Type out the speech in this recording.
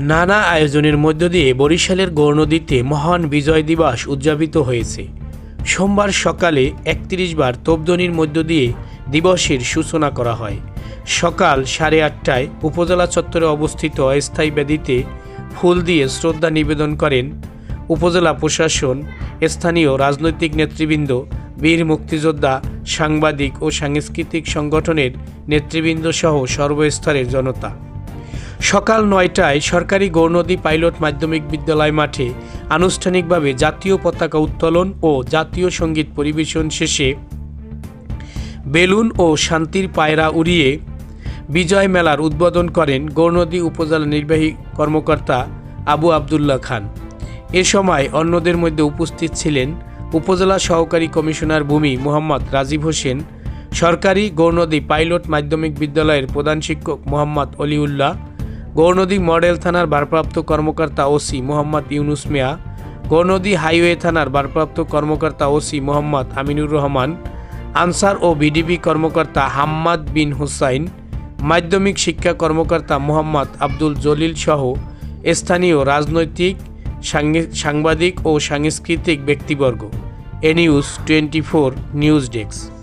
নানা আয়োজনের মধ্য দিয়ে বরিশালের গৌরনদীতে মহান বিজয় দিবস উদযাপিত হয়েছে। সোমবার সকালে একত্রিশ বার তোপদনির মধ্য দিয়ে দিবসের সূচনা করা হয়। সকাল সাড়ে আটটায় উপজেলা চত্বরে অবস্থিত অস্থায়ী ব্যাধিতে ফুল দিয়ে শ্রদ্ধা নিবেদন করেন উপজেলা প্রশাসন, স্থানীয় রাজনৈতিক নেতৃবৃন্দ, বীর মুক্তিযোদ্ধা, সাংবাদিক ও সাংস্কৃতিক সংগঠনের নেতৃবৃন্দ সহ সর্বস্তরের জনতা। সকাল নয়টায় সরকারি গৌরনদী পাইলট মাধ্যমিক বিদ্যালয় মাঠে আনুষ্ঠানিকভাবে জাতীয় পতাকা উত্তোলন ও জাতীয় সংগীত পরিবেশন শেষে বেলুন ও শান্তির পায়রা উড়িয়ে বিজয় মেলার উদ্বোধন করেন গৌরনদী উপজেলা নির্বাহী কর্মকর্তা আবু আবদুল্লাহ খান। এ সময় অন্যদের মধ্যে উপস্থিত ছিলেন উপজেলা সহকারী কমিশনার ভূমি মোহাম্মদ রাজীব হোসেন, সরকারি গৌরনদী পাইলট মাধ্যমিক বিদ্যালয়ের প্রধান শিক্ষক মোহাম্মদ অলিউল্লাহ গৌরনদী মডেল থানার ভারপ্রাপ্ত কর্মকর্তা ওসি মোহাম্মদ ইউনুস মিয়া, গৌরনদী হাইওয়ে থানার ভারপ্রাপ্ত কর্মকর্তা ওসি মোহাম্মদ আমিনুর রহমান, আনসার ও বিডিবি কর্মকর্তা হাম্মাদ বিন হুসাইন, মাধ্যমিক শিক্ষা কর্মকর্তা মোহাম্মদ আব্দুল জলিল সহ স্থানীয় রাজনৈতিক সাংবাদিক ও সাংস্কৃতিক ব্যক্তিবর্গ। এ news twenty four news desk.